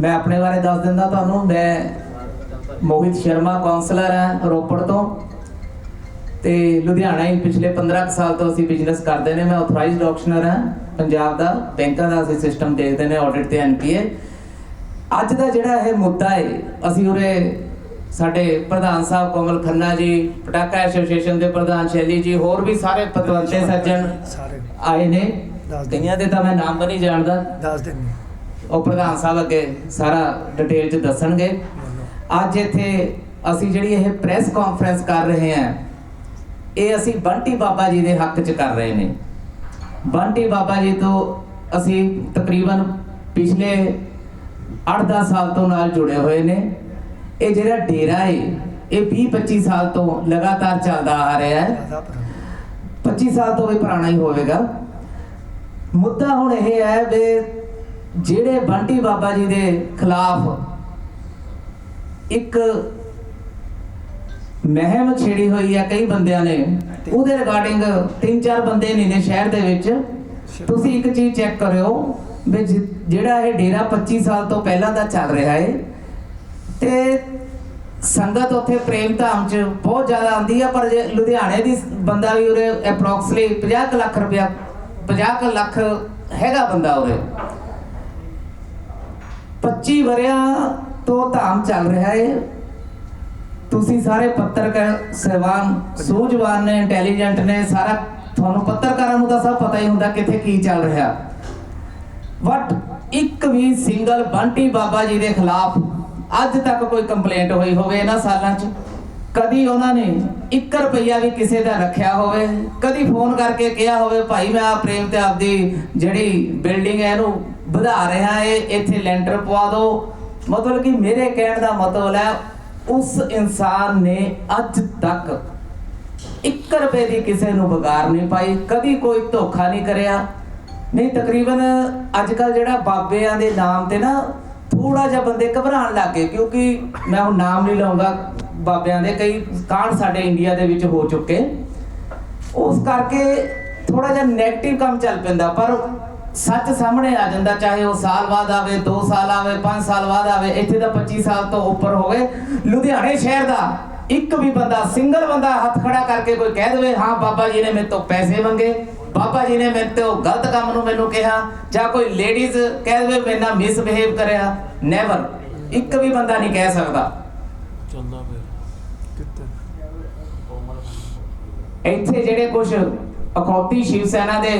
ਮੈਂ ਆਪਣੇ ਬਾਰੇ ਦੱਸ ਦਿੰਦਾ ਤੁਹਾਨੂੰ ਮੈਂ ਮੋਹਿਤ ਸ਼ਰਮਾ ਕਾਉਂਸਲਰ ਹਾਂ ਰੋਪੜ ਤੋਂ ਤੇ ਲੁਧਿਆਣਾ ਹੀ ਪਿਛਲੇ 15 ਕੁ ਸਾਲ ਤੋਂ ਅਸੀਂ ਬਿਜ਼ਨਸ ਕਰਦੇ ਨੇ। ਮੈਂ ਆਥੋਰਾਈਜ਼ਡ ਆਕਸ਼ਨਰ ਹਾਂ ਪੰਜਾਬ ਦਾ ਬੈਂਕਾਂ ਦਾ ਅਸੀਂ ਸਿਸਟਮ ਦੇਖਦੇ ਨੇ ਆਡਿਟ ਤੇ ਐਨਪੀਏ ਅੱਜ ਦਾ ਜਿਹੜਾ ਇਹ ਮੁੱਦਾ ਹੈ ਅਸੀਂ ਉਰੇ ਸਾਡੇ ਪ੍ਰਧਾਨ ਸਾਹਿਬ ਕੋਮਲ ਖੰਨਾ ਜੀ ਪਟਾਕਾ ਐਸੋਸੀਏਸ਼ਨ ਦੇ ਪ੍ਰਧਾਨ ਸ਼ੈਲੀ ਜੀ ਹੋਰ ਵੀ ਸਾਰੇ ਪਤਵੰਤੇ ਸੱਜਣ ਆਏ ਨੇ। ਕਈਆਂ ਦੇ ਤਾਂ ਮੈਂ ਨਾਮ ਵੀ ਨਹੀਂ ਜਾਣਦਾ। ਦੱਸ ਦਿੰਦੇ। ਉਹ ਪ੍ਰਧਾਨ ਸਾਹਿਬ ਅੱਗੇ ਸਾਰਾ ਡਿਟੇਲ ਚ ਦੱਸਣਗੇ। ਅੱਜ ਇੱਥੇ ਅਸੀਂ ਜਿਹੜੀ ਇਹ ਪ੍ਰੈਸ ਕਾਨਫਰੰਸ ਕਰ ਰਹੇ ਹਾਂ, ਇਹ ਅਸੀਂ ਬੰਟੀ ਬਾਬਾ ਜੀ ਦੇ ਹੱਕ ਚ ਕਰ ਰਹੇ ਨੇ। ਬੰਟੀ ਬਾਬਾ ਜੀ ਤੋਂ ਅਸੀਂ ਤਕਰੀਬਨ ਪਿਛਲੇ 8-10 ਸਾਲ ਤੋਂ ਨਾਲ ਜੁੜੇ ਹੋਏ ਨੇ। ਇਹ ਜਿਹੜਾ ਡੇਰਾ ਹੈ ਇਹ 20-25 ਸਾਲ ਤੋਂ ਲਗਾਤਾਰ ਚੱਲਦਾ ਆ ਰਿਹਾ ਹੈ। ਜ਼ਿਆਦਾ 25 ਸਾਲ ਤੋਂ ਵੀ ਪੁਰਾਣਾ ਹੀ ਹੋਵੇਗਾ। ਮੁੱਦਾ ਹੁਣ ਇਹ ਹੈ ਵੀ ਜਿਹੜੇ ਬੰਟੀ ਬਾਬਾ ਜੀ ਦੇ ਖਿਲਾਫ ਇੱਕ ਮਹਿਮ ਛੇੜੀ ਹੋਈ ਹੈ ਕਈ ਬੰਦਿਆਂ ਨੇ, ਉਹਦੇ ਰਿਗਾਰਡਿੰਗ ਤਿੰਨ ਚਾਰ ਬੰਦੇ ਨੇ ਨੇ ਸ਼ਹਿਰ ਦੇ ਵਿੱਚ। ਤੁਸੀਂ ਇੱਕ ਚੀਜ਼ ਚੈੱਕ ਕਰਿਓ ਵੀ ਜਿ- ਜਿਹੜਾ ਇਹ ਡੇਰਾ 25 ਸਾਲ ਤੋਂ ਪਹਿਲਾਂ ਦਾ ਚੱਲ ਰਿਹਾ ਹੈ ਤੇ ਸੰਗਤ ਉੱਥੇ ਪ੍ਰੇਮ ਧਾਮ ਚ ਬਹੁਤ ਜ਼ਿਆਦਾ ਆਉਂਦੀ ਆ, ਪਰ ਜੇ ਲੁਧਿਆਣੇ ਦੀ ਬੰਦਾ ਵੀ ਉਰੇ ਅਪਰੋਕਸੀਮਲੀ 50 ਕੁ ਲੱਖ ਰੁਪਇਆ 50 ਕੁ ਲੱਖ ਹੈਗਾ ਬੰਦਾ ਉਰੇ। 25 ਵਰਿਆਂ ਤੋਂ ਧਾਮ ਚੱਲ ਰਿਹਾ ਹੈ ਤੁਸੀਂ ਸਾਰੇ ਪੱਤਰਕਾਰ, ਸਹਿਬਾਨ, ਸੂਝਵਾਨ ਨੇ, ਇੰਟੈਲੀਜੈਂਟ ਨੇ, ਸਾਰਾ ਤੁਹਾਨੂੰ ਪੱਤਰਕਾਰਾਂ ਨੂੰ ਤਾਂ ਸਭ ਪਤਾ ਹੀ ਹੁੰਦਾ ਕਿੱਥੇ ਕੀ ਚੱਲ ਰਿਹਾ। ਬਟ ਇੱਕ ਵੀ ਸਿੰਗਲ ਬੰਟੀ ਬਾਬਾ ਜੀ ਦੇ ਖਿਲਾਫ ਅੱਜ ਤੱਕ ਕੋਈ ਕੰਪਲੇਂਟ ਹੋਈ ਹੋਵੇ ਇਹਨਾਂ ਸਾਲਾਂ 'ਚ, ਕਦੀ ਉਹਨਾਂ ਨੇ 1 ਰੁਪਈਆ ਵੀ ਕਿਸੇ ਦਾ ਰੱਖਿਆ ਹੋਵੇ, ਕਦੀ ਫੋਨ ਕਰਕੇ ਕਿਹਾ ਹੋਵੇ, ਭਾਈ ਮੈਂ ਆ ਪ੍ਰੇਮ ਤੇ ਆਪਦੀ ਜਿਹੜੀ ਬਿਲਡਿੰਗ ਹੈ ਇਹਨੂੰ ਵਧਾ ਰਿਹਾ ਏ, ਇੱਥੇ ਲੈਂਟਰ ਪਵਾ ਦਿਓ ਮਤਲਬ ਕਿ ਮੇਰੇ ਕਹਿਣ ਦਾ ਮਤਲਬ ਹੈ, ਉਸ ਇਨਸਾਨ ਨੇ ਅੱਜ ਤੱਕ 1 ਰੁਪਏ ਦੀ ਕਿਸੇ ਨੂੰ ਬਗਾਰ ਨਹੀਂ ਪਾਈ, ਕਦੀ ਕੋਈ ਧੋਖਾ ਨਹੀਂ ਕਰਿਆ। ਨਹੀਂ, ਤਕਰੀਬਨ ਅੱਜ ਕੱਲ ਜਿਹੜਾ ਬਾਬਿਆਂ ਦੇ ਨਾਮ ਤੇ ਨਾ ਥੋੜਾ ਜਿਹਾ ਬੰਦੇ ਘਬਰਾਉਣ ਲੱਗ ਗਏ, ਕਿਉਂਕਿ ਮੈਂ ਹੁਣ ਨਾਮ ਨਹੀਂ ਲਵਾਂਗਾ ਬਾਬਿਆਂ ਦੇ, ਕਈ ਕਾਂਡ ਸਾਡੇ ਇੰਡੀਆ ਦੇ ਵਿੱਚ ਹੋ ਚੁੱਕੇ। ਉਸ ਕਰਕੇ ਥੋੜਾ ਜਿਹਾ 네ਗੇਟਿਵ ਕੰਮ ਚੱਲ ਪੈਂਦਾ, ਪਰ ਸੱਚ ਸਾਹਮਣੇ ਆ ਜਾਂਦਾ ਚਾਹੇ ਉਹ ਸਾਲ ਬਾਅਦ ਆਵੇ 2 ਸਾਲ ਆਵੇ 5 ਸਾਲ ਬਾਅਦ ਆਵੇ ਇੱਥੇ ਤਾਂ 25 ਸਾਲ ਤੋਂ ਉੱਪਰ ਹੋ ਗਏ ਲੁਧਿਆਣੇ ਸ਼ਹਿਰ ਦਾ ਇੱਕ ਵੀ ਬੰਦਾ ਸਿੰਗਲ ਬੰਦਾ ਹੱਥ ਖੜਾ ਕਰਕੇ ਕੋਈ ਕਹਿ ਦੇਵੇ ਹਾਂ ਬਾਬਾ ਜੀ ਨੇ ਮੇਰੇ ਤੋਂ ਪੈਸੇ ਮੰਗੇ ਬਾਬਾ ਜੀ ਨੇ ਮੇਰੇ ਤੋਂ ਗਲਤ ਕੰਮ ਨੂੰ ਮੈਨੂੰ ਕਿਹਾ ਜਾਂ ਕੋਈ ਲੇਡੀਜ਼ ਕਹਿ ਦੇਵੇ ਮੇਰੇ ਨਾਲ ਮਿਸਬਿਹੇਵ ਕਰਿਆ। ਨੈਵਰ ਇੱਕ ਵੀ ਬੰਦਾ ਨਹੀਂ ਕਹਿ ਸਕਦਾ। ਚੱਲਦਾ ਫਿਰ। ਕਿਤੇ ਇੱਥੇ ਜਿਹੜੇ ਕੁਝ ਅਖੌਤੀ ਸ਼ਿਵ ਸੈਨਾ ਦੇ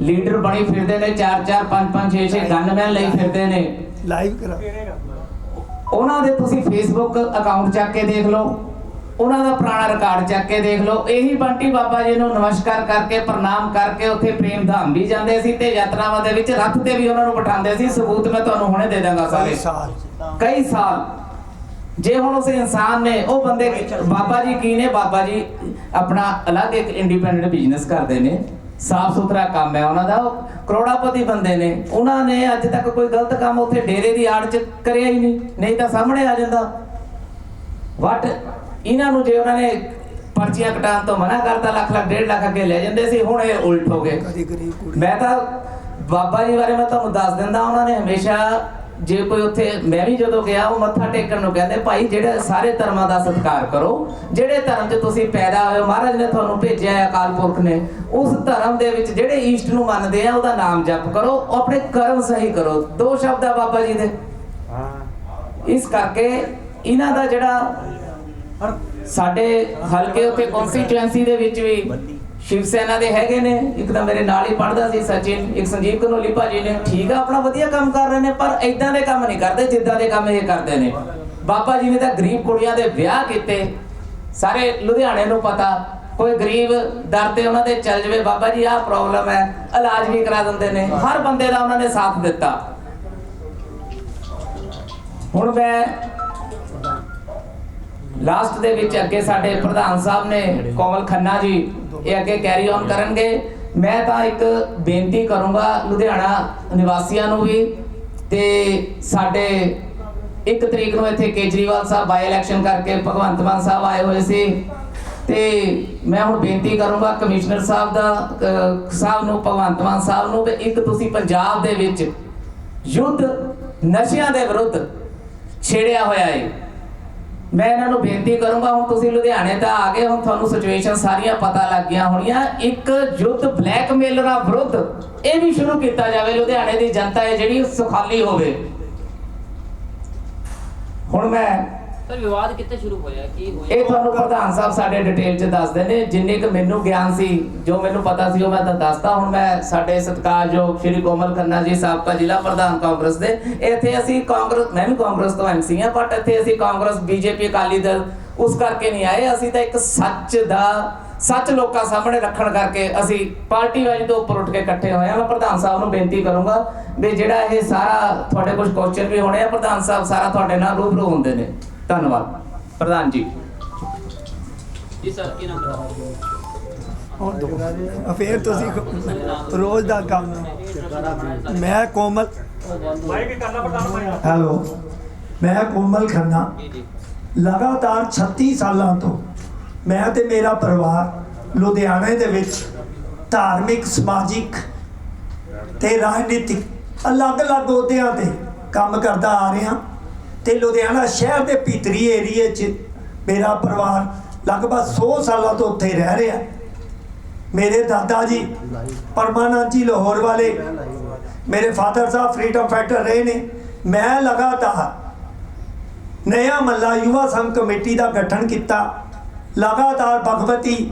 ਲੀਡਰ ਬਣੀ ਫਿਰਦੇ ਨੇ 4 4 5 5 6 6 ਗਨਮੈਨ ਲਈ ਫਿਰਦੇ ਨੇ। ਲਾਈਵ ਕਰਾ ਉਹਨਾਂ ਦੇ ਤੁਸੀਂ ਫੇਸਬੁੱਕ ਅਕਾਊਂਟ ਚੱਕ ਕੇ ਦੇਖ ਲਓ। ਉਹਨਾਂ ਦਾ ਪੁਰਾਣਾ ਰਿਕਾਰਡ ਚੱਕ ਕੇ ਦੇਖ ਲਓ। ਇਹੀ ਬੰਟੀ ਬਾਬਾ ਜੀ ਨੂੰ ਨਮਸਕਾਰ ਕਰਕੇ ਪ੍ਰਣਾਮ ਕਰਕੇ ਉੱਥੇ ਪ੍ਰੇਮ ਧਾਮ ਵੀ ਜਾਂਦੇ ਸੀ ਤੇ ਯਾਤਰਾਵਾਂ ਦੇ ਵਿੱਚ ਰੱਥ ਤੇ ਵੀ ਉਹਨਾਂ ਨੂੰ ਬਿਠਾਉਂਦੇ ਸੀ। ਸਬੂਤ ਮੈਂ ਤੁਹਾਨੂੰ ਹੁਣੇ ਦੇ ਦਾਂਗਾ ਸਾਰੇ। ਕਈ ਸਾਲ ਜੇ। ਹੁਣ ਉਸ ਇਨਸਾਨ ਨੇ ਉਹ ਬੰਦੇ ਬਾਬਾ ਜੀ ਕੀ ਨੇ? ਬਾਬਾ ਜੀ ਆਪਣਾ ਅਲੱਗ ਇੱਕ ਇੰਡੀਪੈਂਡੈਂਟ ਬਿਜ਼ਨਸ ਕਰਦੇ ਨੇ। ਸਾਫ਼ ਸੁਥਰਾ ਕੰਮ ਹੈ ਉਹਨਾਂ ਦਾ। ਉਹ ਕਰੋੜਾਪਤੀ ਬੰਦੇ ਨੇ। ਉਹਨਾਂ ਨੇ ਅੱਜ ਤੱਕ ਕੋਈ ਗਲਤ ਕੰਮ ਉੱਥੇ ਡੇਰੇ ਦੀ ਆੜ ਚ ਕਰਿਆ ਹੀ ਨਹੀਂ। ਨਹੀਂ ਤਾਂ ਸਾਹਮਣੇ ਆ ਜਾਂਦਾ। ਵਟ ਇਹਨਾਂ ਨੂੰ ਜੇ ਉਹਨਾਂ ਨੇ ਪਰਚੀਆਂ ਕਟਾਉਣ ਤੋਂ ਮਨਾ ਕਰਤਾ ਲੱਖ ਲੱਖ ਡੇਢ ਲੱਖ ਅੱਗੇ ਲੈ ਜਾਂਦੇ ਸੀ ਹੁਣ ਇਹ ਉਲਟ ਹੋ ਗਏ। ਮੈਂ ਤਾਂ ਬਾਬਾ ਜੀ ਬਾਰੇ ਮੈਂ ਤੁਹਾਨੂੰ ਦੱਸ ਦਿੰਦਾ ਉਹਨਾਂ ਨੇ ਹਮੇਸ਼ਾ ਜੇ ਕੋਈ ਉੱਥੇ ਮੈਂ ਵੀ ਜਦੋਂ ਗਿਆ ਉਹ ਮੱਥਾ ਟੇਕਣ ਨੂੰ ਕਹਿੰਦੇ ਭਾਈ ਜਿਹੜੇ ਸਾਰੇ ਧਰਮਾਂ ਦਾ ਸਤਿਕਾਰ ਕਰੋ ਜਿਹੜੇ ਧਰਮ 'ਚ ਤੁਸੀਂ ਪੈਦਾ ਹੋਏ ਮਹਾਰਾਜ ਨੇ ਤੁਹਾਨੂੰ ਭੇਜਿਆ ਹੈ ਅਕਾਲ ਪੁਰਖ ਨੇ ਉਸ ਧਰਮ ਦੇ ਵਿੱਚ ਜਿਹੜੇ ਈਸ਼ਟ ਨੂੰ ਮੰਨਦੇ ਆ ਉਹਦਾ ਨਾਮ ਜਪ ਕਰੋ ਆਪਣੇ ਕਰਮ ਸਹੀ ਕਰੋ। ਦੋ ਸ਼ਬਦ ਆ ਬਾਬਾ ਜੀ ਦੇ। ਇਸ ਕਰਕੇ ਇਹਨਾਂ ਦਾ ਜਿਹੜਾ ਸਾਡੇ ਹਲਕੇ ਉੱਤੇ ਕਨਸਟੀਚੁਐਂਸੀ ਦੇ ਵਿੱਚ ਵੀ ਸ਼ਿਵ ਸੈਨਾ ਦੇ ਹੈਗੇ ਨੇ, ਇੱਕ ਤਾਂ ਮੇਰੇ ਨਾਲ ਹੀ ਪੜਦਾ ਸੀ ਸਚਿਨ, ਇੱਕ ਸੰਜੀਵ ਕਨੋਲੀ ਭਾਜੀ ਨੇ। ਠੀਕ ਆ, ਆਪਣਾ ਵਧੀਆ ਕੰਮ ਕਰ ਰਹੇ ਨੇ, ਪਰ ਇਦਾਂ ਦੇ ਕੰਮ ਨਹੀਂ ਕਰਦੇ, ਜਿੱਦਾਂ ਦੇ ਕੰਮ ਇਹ ਕਰਦੇ ਨੇ। ਬਾਬਾ ਜੀ ਨੇ ਤਾਂ ਗਰੀਬ ਕੁੜੀਆਂ ਦੇ ਵਿਆਹ ਕੀਤੇ। ਸਾਰੇ ਲੁਧਿਆਣੇ ਨੂੰ ਪਤਾ, ਕੋਈ ਗਰੀਬ ਦਰ ਤੇ ਉਹਨਾਂ ਦੇ ਚੱਲ ਜਵੇ, ਬਾਬਾ ਜੀ, ਆਹ ਪ੍ਰੋਬਲਮ ਹੈ, ਇਲਾਜ ਵੀ ਕਰਾ ਦਿੰਦੇ ਨੇ, ਹਰ ਬੰਦੇ ਦਾ ਉਹਨਾਂ ਨੇ ਸਾਥ ਦਿੱਤਾ। ਹੁਣ ਮੈਂ ਲਾਸਟ ਦੇ ਵਿੱਚ ਅੱਗੇ ਸਾਡੇ ਪ੍ਰਧਾਨ ਸਾਹਿਬ ਨੇ, ਕੋਮਲ ਖੰਨਾ ਜੀ ਇਹ ਅੱਗੇ ਕੈਰੀ ਔਨ ਕਰਨਗੇ। ਮੈਂ ਤਾਂ ਇੱਕ ਬੇਨਤੀ ਕਰੂੰਗਾ ਲੁਧਿਆਣਾ ਨਿਵਾਸੀਆਂ ਨੂੰ ਵੀ ਤੇ ਸਾਡੇ ਇੱਕ ਤਰੀਕ ਨੂੰ ਇੱਥੇ ਕੇਜਰੀਵਾਲ ਸਾਹਿਬ ਬਾਈ ਇਲੈਕਸ਼ਨ ਕਰਕੇ ਭਗਵੰਤ ਮਾਨ ਸਾਹਿਬ ਆਏ ਹੋਏ ਸੀ। ਤੇ ਮੈਂ ਹੁਣ ਬੇਨਤੀ ਕਰੂੰਗਾ ਕਮਿਸ਼ਨਰ ਸਾਹਿਬ ਦਾ ਸਾਹਿਬ ਨੂੰ, ਭਗਵੰਤ ਮਾਨ ਸਾਹਿਬ ਨੂੰ ਕਿ ਇੱਕ ਤੁਸੀਂ ਪੰਜਾਬ ਦੇ ਵਿੱਚ ਯੁੱਧ ਨਸ਼ਿਆਂ ਦੇ ਵਿਰੁੱਧ ਛੇੜਿਆ ਹੋਇਆ ਹੈ ਮੈਂ ਇਹਨਾਂ ਨੂੰ ਬੇਨਤੀ ਕਰੂੰਗਾ, ਹੁਣ ਤੁਸੀਂ ਲੁਧਿਆਣੇ ਤਾਂ ਆ ਗਏ, ਹੁਣ ਤੁਹਾਨੂੰ ਸਿਚੁਏਸ਼ਨ ਸਾਰੀਆਂ ਪਤਾ ਲੱਗ ਗਈਆਂ ਹੋਣੀਆਂ। ਇੱਕ ਯੁੱਧ ਬਲੈਕਮੇਲਰਾਂ ਵਿਰੁੱਧ ਇਹ ਵੀ ਸ਼ੁਰੂ ਕੀਤਾ ਜਾਵੇ, ਲੁਧਿਆਣੇ ਦੀ ਜਨਤਾ ਹੈ ਜਿਹੜੀ ਸੁਖਾਲੀ ਹੋਵੇ। ਹੁਣ ਮੈਂ ਸਰ ਵਿਵਾਦ ਕਿੱਥੇ ਸ਼ੁਰੂ ਹੋਇਆ? ਕੀ ਹੋਇਆ? ਇਹ ਤੁਹਾਨੂੰ ਪ੍ਰਧਾਨ ਸਾਹਿਬ ਸਾਡੇ ਡਿਟੇਲ ਚ ਦੱਸਦੇ ਨੇ। ਜਿੰਨੇ ਕੁ ਮੈਨੂੰ ਗਿਆਨ ਸੀ, ਜੋ ਮੈਨੂੰ ਪਤਾ ਸੀ, ਉਹ ਮੈਂ ਤੁਹਾਨੂੰ ਦੱਸਦਾ। ਹੁਣ ਮੈਂ ਸਾਡੇ ਸਤਿਕਾਰਯੋਗ ਸ਼੍ਰੀ ਕੋਮਲ ਖੰਨਾ ਜੀ ਸਾਬਕਾ ਜ਼ਿਲ੍ਹਾ ਪ੍ਰਧਾਨ ਕਾਂਗਰਸ ਦੇ। ਇੱਥੇ ਅਸੀਂ ਕਾਂਗਰਸ ਮੈਂ ਵੀ ਕਾਂਗਰਸ ਤੋਂ ਐਮਸੀ ਹਾਂ ਬਟ ਇੱਥੇ ਅਸੀਂ ਕਾਂਗਰਸ, ਬੀਜੇਪੀ, ਅਕਾਲੀ ਦਲ ਉਸ ਕਰਕੇ ਨਹੀਂ ਆਏ। ਅਸੀਂ ਤਾਂ ਇੱਕ ਸੱਚ ਦਾ ਸੱਚ ਲੋਕਾਂ ਸਾਹਮਣੇ ਰੱਖਣ ਕਰਕੇ ਅਸੀਂ ਪਾਰਟੀ ਵਾਈਜ਼ ਤੋਂ ਉੱਪਰ ਉੱਠ ਕੇ ਇਕੱਠੇ ਹੋਏ ਹਾਂ। ਮੈਂ ਪ੍ਰਧਾਨ ਸਾਹਿਬ ਨੂੰ ਬੇਨਤੀ ਕਰੂੰਗਾ ਵੀ ਜਿਹੜਾ ਇਹ ਸਾਰਾ ਤੁਹਾਡੇ ਕੁਝ ਕੁਐਸਚਨ ਵੀ ਹੋਣੇ ਆ, ਪ੍ਰਧਾਨ ਸਾਹਿਬ ਸਾਰਾ ਤੁਹਾਡੇ ਨਾਲ ਰੂਬਰੂ ਹੁੰਦੇ ਨੇ। ਧੰਨਵਾਦ। ਪ੍ਰਧਾਨ ਜੀ। ਜੀ ਸਰ ਕੀ ਨਾਮ ਦੋ। ਫੇਰ ਤੁਸੀਂ ਕ- ਰੋਜ਼ ਦਾ ਕੰਮ। ਮੈਂ ਕੋਮਲ ਹੈਲੋ। ਮੈਂ ਕੋਮਲ ਖੰਨਾ। ਜੀ ਜੀ ਲਗਾਤਾਰ 36 ਸਾਲਾਂ ਤੋਂ ਮੈਂ ਤੇ ਮੇਰਾ ਪਰਿਵਾਰ ਲੁਧਿਆਣੇ ਦੇ ਵਿੱਚ ਧਾਰਮਿਕ ਸਮਾਜਿਕ ਤੇ ਰਾਜਨੀਤਿਕ ਅਲੱਗ-ਅਲੱਗ ਅਹੁਦਿਆਂ ਤੇ ਕੰਮ ਕਰਦਾ ਆ ਰਿਹਾ ਤੇ ਲੁਧਿਆਣਾ ਸ਼ਹਿਰ ਦੇ ਭੀਤਰੀ ਏਰੀਏ 'ਚ ਮੇਰਾ ਪਰਿਵਾਰ ਲਗਭਗ 100 ਸਾਲਾਂ ਤੋਂ ਉੱਥੇ ਰਹਿ ਰਿਹਾ। ਮੇਰੇ ਦਾਦਾ ਜੀ, ਪਰਮਾਨੰਦ ਜੀ ਲਾਹੌਰ ਵਾਲੇ, ਮੇਰੇ ਫਾਦਰ ਸਾਹਿਬ ਫਰੀडम ਫਾਈਟਰ ਰਹੇ ਨੇ। ਮੈਂ ਲਗਾਤਾਰ ਨਿਆ ਮੱਲਾ ਯੁਵਾ ਸੰਘ ਕਮੇਟੀ ਦਾ ਗਠਨ ਕੀਤਾ। ਲਗਾਤਾਰ ਭਗਵਤੀ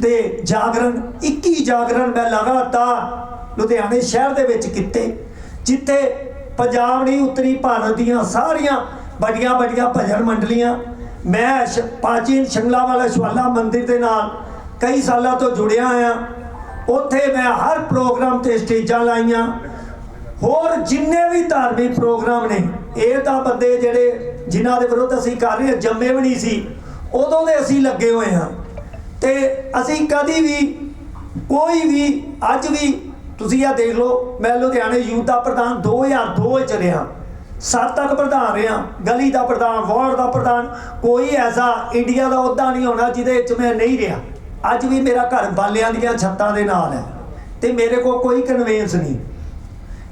ਦੇ ਜਾਗਰਣ 21 ਜਾਗਰਣ ਮੈਂ ਲਗਾਤਾਰ ਲੁਧਿਆਣੇ ਸ਼ਹਿਰ ਦੇ ਵਿੱਚ ਕੀਤੇ, ਜਿੱਥੇ ਪੰਜਾਬ ਨਹੀਂ, ਉੱਤਰੀ ਭਾਰਤ ਦੀਆਂ ਸਾਰੀਆਂ ਵੱਡੀਆਂ ਵੱਡੀਆਂ ਭਜਨ ਮੰਡਲੀਆਂ। ਮੈਂ ਸ਼- ਪ੍ਰਾਚੀਨ ਵਾਲਾ ਸ਼ਵਾਲਾ ਮੰਦਿਰ ਦੇ ਨਾਲ ਕਈ ਸਾਲਾਂ ਤੋਂ ਜੁੜਿਆ ਆ ਉੱਥੇ ਮੈਂ ਹਰ ਪ੍ਰੋਗਰਾਮ ਤੇ ਸਟੇਜਾਂ ਲਾਈਆਂ। ਹੋਰ ਜਿੰਨੇ ਵੀ ਧਾਰਮਿਕ ਪ੍ਰੋਗਰਾਮ ਨੇ, ਇਹ ਤਾਂ ਬੰਦੇ ਜਿਹੜੇ ਜਿਨ੍ਹਾਂ ਦੇ ਵਿਰੁੱਧ ਅਸੀਂ ਕਰ ਰਹੇ ਜੰਮੇ ਵੀ ਨਹੀਂ ਸੀ, ਉਦੋਂ ਦੇ ਅਸੀਂ ਲੱਗੇ ਹੋਏ ਹਾਂ। ਤੇ ਅਸੀਂ ਕਦੀ ਵੀ, ਕੋਈ ਵੀ, ਅੱਜ ਵੀ ਤੁਸੀਂ ਆ ਦੇਖ ਲਓ, ਮੈਂ ਲੁਧਿਆਣੇ ਯੂਥ ਦਾ ਪ੍ਰਧਾਨ 2002 ਵਿੱਚ ਰਿਹਾ। ਸੱਤ ਤੱਕ ਪ੍ਰਧਾਨ ਰਿਹਾ, ਗਲੀ ਦਾ ਪ੍ਰਧਾਨ, ਵਾਰਡ ਦਾ ਪ੍ਰਧਾਨ, ਕੋਈ ਐਸਾ ਇੰਡੀਆ ਦਾ ਅਹੁਦਾ ਨਹੀਂ ਹੋਣਾ ਜਿਹਦੇ ਵਿੱਚ ਮੈਂ ਨਹੀਂ ਰਿਹਾ। ਅੱਜ ਵੀ ਮੇਰਾ ਘਰ ਬਾਲਿਆਂ ਦੀਆਂ ਛੱਤਾਂ ਦੇ ਨਾਲ ਹੈ ਤੇ ਮੇਰੇ ਕੋਲ ਕੋਈ ਕਨਵੈਂਸ ਨਹੀਂ।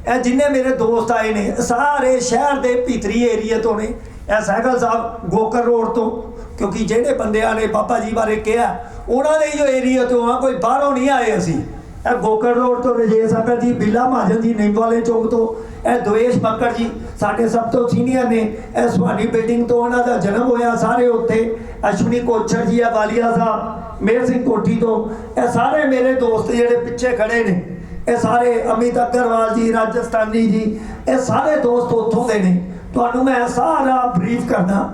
ਇਹ ਜਿੰਨੇ ਮੇਰੇ ਦੋਸਤ ਆਏ ਨੇ, ਸਾਰੇ ਸ਼ਹਿਰ ਦੇ ਭੀਤਰੀ ਏਰੀਆ ਤੋਂ ਨੇ। ਇਹ ਸਾਈਕਲ ਸਾਹਿਬ ਗੋਕਰ ਰੋਡ ਤੋਂ, ਕਿਉਂਕਿ ਜਿਹੜੇ ਬੰਦਿਆਂ ਨੇ ਬਾਬਾ ਜੀ ਬਾਰੇ ਕਿਹਾ, ਉਹਨਾਂ ਦੇ ਹੀ ਜੋ ਏਰੀਆ ਤੋਂ ਆ, ਕੋਈ ਬਾਹਰੋਂ ਨਹੀਂ ਆਏ ਅਸੀਂ। ਇਹ ਗੋਕਰ ਰੋਡ ਤੋਂ ਰਜੇ ਸਾਗਰ ਜੀ, ਬਿੱਲਾ ਮਹਾਜਨ ਜੀ ਨਿੰਮਵਾਲੇ ਚੌਕ ਤੋਂ। ਇਹ ਦਵੇਸ਼ ਬੱਕਰ ਜੀ, ਸਾਡੇ ਸਭ ਤੋਂ ਸੀਨੀਅਰ ਨੇ। ਇਹ ਸੁਹਾਣੀ ਬਿਲਡਿੰਗ ਤੋਂ ਉਹਨਾਂ ਦਾ ਜਨਮ ਹੋਇਆ ਸਾਰੇ ਉੱਥੇ। ਅਸ਼ਵਨੀ ਕੋਛੜ ਜੀ ਆ ਵਾਲੀਆ ਸਾਹਿਬ, ਮੇਰ ਸਿੰਘ ਕੋਠੀ ਤੋਂ। ਇਹ ਸਾਰੇ ਮੇਰੇ ਦੋਸਤ ਜਿਹੜੇ ਪਿੱਛੇ ਖੜੇ ਨੇ। ਇਹ ਸਾਰੇ ਅਮਿਤ ਅਗਰਵਾਲ ਜੀ, ਰਾਜਸਥਾਨੀ ਜੀ, ਇਹ ਸਾਰੇ ਦੋਸਤ ਉੱਥੋਂ ਦੇ ਨੇ। ਤੁਹਾਨੂੰ ਮੈਂ ਸਾਰਾ ਬਰੀਫ ਕਰਦਾ।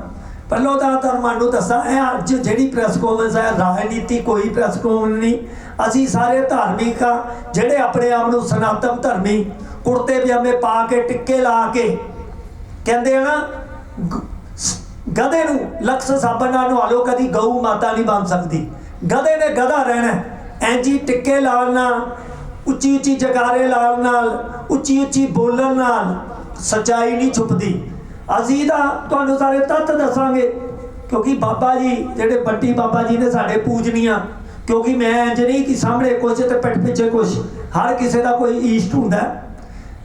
ਪਹਿਲਾਂ ਤਾਂ ਤੁਹਾਨੂੰ ਦੱਸਾਂ, ਇਹ ਅੱਜ ਜਿਹੜੀ ਪ੍ਰੈਸ ਕਾਨਫਰੰਸ ਹੈ, ਰਾਜਨੀਤੀ ਕੋਈ ਪ੍ਰੈਸ ਕਾਨਫਰੰਸ ਨਹੀਂ। ਅਸੀਂ ਸਾਰੇ ਧਾਰਮਿਕ ਆ, ਜਿਹੜੇ ਆਪਣੇ ਆਪ ਨੂੰ ਸਨਾਤਨ ਧਰਮੀ, ਕੁੜਤੇ ਪਜਾਮੇ ਪਾ ਕੇ, ਟਿੱਕੇ ਲਾ ਕੇ, ਕਹਿੰਦੇ ਆ ਨਾ ਗਧੇ ਨੂੰ, ਲਕਸ ਸਾਬਣ ਨਾਲ ਨਵਾ ਲਓ ਕਦੀ ਗਊ ਮਾਤਾ ਨਹੀਂ ਬਣ ਸਕਦੀ। ਗਧੇ ਨੇ ਗਧਾ ਰਹਿਣਾ, ਐਂਜੀ ਟਿੱਕੇ ਲਾਉਣ ਨਾਲ ਉੱਚੀ ਉੱਚੀ ਜਗਾਰੇ ਲਾਉਣ ਨਾਲ ਉੱਚੀ ਉੱਚੀ ਬੋਲਣ ਨਾਲ, ਸਚਾਈ ਨਹੀਂ ਛੁਪਦੀ। ਅਸੀਂ ਤਾਂ ਤੁਹਾਨੂੰ ਸਾਰੇ ਤੱਤ ਦੱਸਾਂਗੇ ਕਿਉਂਕਿ ਬਾਬਾ ਜੀ, ਜਿਹੜੇ ਬੱਟੀ ਬਾਬਾ ਜੀ ਨੇ ਸਾਡੇ ਪੂਜਨੀਆਂ, ਕਿਉਂਕਿ ਮੈਂ ਇੰਜ ਨਹੀਂ ਕਿ ਸਾਹਮਣੇ ਕੁਝ ਤੇ ਪਿੱਠ ਪਿੱਛੇ ਕੁਝ ਹਰ ਕਿਸੇ ਦਾ ਕੋਈ ਈਸ਼ਟ ਹੁੰਦਾ ਹੈ।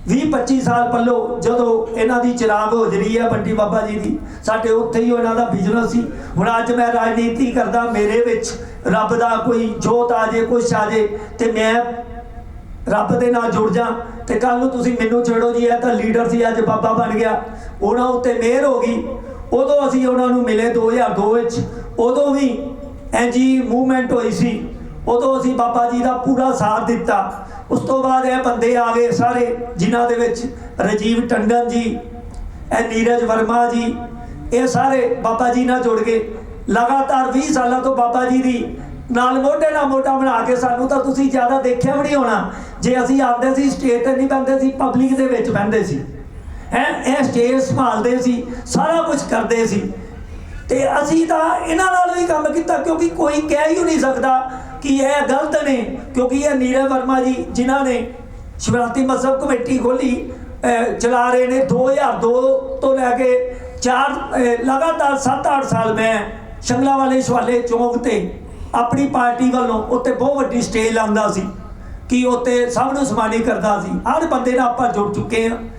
20 25 ਸਾਲ ਪੱਲੋ ਜਦੋਂ ਇਹਨਾਂ ਦੀ ਚਿਰਾਗ ਹੋਜਰੀ ਹੈ ਬੰਟੀ ਬਾਬਾ ਜੀ ਦੀ, ਸਾਡੇ ਉੱਥੇ ਹੀ ਇਹਨਾਂ ਦਾ ਬਿਜ਼ਨਸ ਸੀ ਹੁਣ ਅੱਜ ਮੈਂ ਰਾਜਨੀਤੀ ਕਰਦਾ, ਮੇਰੇ ਵਿੱਚ ਰੱਬ ਦਾ ਕੋਈ ਜੋਤ ਆ ਜੇ, ਕੁਛ ਆ ਜੇ, ਤੇ ਮੈਂ ਰੱਬ ਦੇ ਨਾਲ ਜੁੜ ਜਾ ਤੇ ਕੱਲ ਨੂੰ ਤੁਸੀਂ ਮੈਨੂੰ ਛੇੜੋ ਜੀ, ਇਹ ਤਾਂ ਲੀਡਰ ਸੀ, ਅੱਜ ਬਾਬਾ ਬਣ ਗਿਆ। ਉਹਨਾਂ ਉੱਤੇ ਮਿਹਰ ਹੋ ਗਈ। ਉਦੋਂ ਅਸੀਂ ਉਹਨਾਂ ਨੂੰ ਮਿਲੇ 2002 ਵਿੱਚ। ਉਦੋਂ ਵੀ ਐਂਜੀ ਮੂਵਮੈਂਟ ਹੋਈ ਸੀ। ਉਦੋਂ ਅਸੀਂ ਬਾਬਾ ਜੀ ਦਾ ਪੂਰਾ ਸਾਥ ਦਿੱਤਾ। ਉਸ ਤੋਂ ਬਾਅਦ ਇਹ ਬੰਦੇ ਆ ਗਏ ਸਾਰੇ, ਜਿਨ੍ਹਾਂ ਦੇ ਵਿੱਚ ਰਜੀਵ ਟੰਡਨ ਜੀ, ਇਹ ਨੀਰਜ ਵਰਮਾ ਜੀ, ਇਹ ਸਾਰੇ ਬਾਬਾ ਜੀ ਨਾਲ ਜੁੜ ਗਏ। ਲਗਾਤਾਰ 20 ਸਾਲਾਂ ਤੋਂ ਬਾਬਾ ਜੀ ਦੀ ਨਾਲ ਮੋਢੇ ਨਾਲ ਮੋਢਾ ਬਣਾ ਕੇ ਸਾਨੂੰ ਤਾਂ ਤੁਸੀਂ ਜ਼ਿਆਦਾ ਦੇਖਿਆ ਵੀ ਨਹੀਂ ਹੋਣਾ। ਜੇ ਅਸੀਂ ਆਉਂਦੇ ਸੀ ਸਟੇਜ ਤੇ ਨਹੀਂ ਬੈਠਦੇ ਸੀ ਪਬਲਿਕ ਦੇ ਵਿੱਚ ਬੈਠਦੇ ਸੀ। ਹੈ, ਇਹ ਸਟੇਜ ਸੰਭਾਲਦੇ ਸੀ, ਸਾਰਾ ਕੁਝ ਕਰਦੇ ਸੀ। ਤੇ ਅਸੀਂ ਤਾਂ ਇਹਨਾਂ ਨਾਲ ਵੀ ਕੰਮ ਕੀਤਾ, ਕਿਉਂਕਿ ਕੋਈ ਕਹਿ ਹੀ ਨਹੀਂ ਸਕਦਾ ਕਿ ਇਹ ਗਲਤ ਨੇ, ਕਿਉਂਕਿ ਇਹ ਨੀਰਵ ਵਰਮਾ ਜੀ, ਜਿਨ੍ਹਾਂ ਨੇ ਸ਼ਿਵਰਾਤਰੀ ਮਸਬ ਕਮੇਟੀ ਖੋਲੀ ਚਲਾ ਰਹੇ ਨੇ 2002 ਤੋਂ ਲੈ ਕੇ ਚਾਰ ਲਗਾਤਾਰ 7-8 ਸਾਲ ਮੈਂ ਸ਼ੰਗਲਾ ਵਾਲੇ ਸ਼ਵਾਲੇ ਚੌਂਕ ਤੇ ਆਪਣੀ ਪਾਰਟੀ ਵੱਲੋਂ ਉੱਤੇ ਬਹੁਤ ਵੱਡੀ ਸਟੇਜ ਲਾਉਂਦਾ ਸੀ, ਕਿ ਉੱਤੇ ਸਭ ਨੂੰ ਸਨਮਾਨਿਤ ਕਰਦਾ ਸੀ। ਹਰ ਬੰਦੇ ਨਾਲ ਆਪਾਂ ਜੁੜ ਚੁੱਕੇ ਹਾਂ।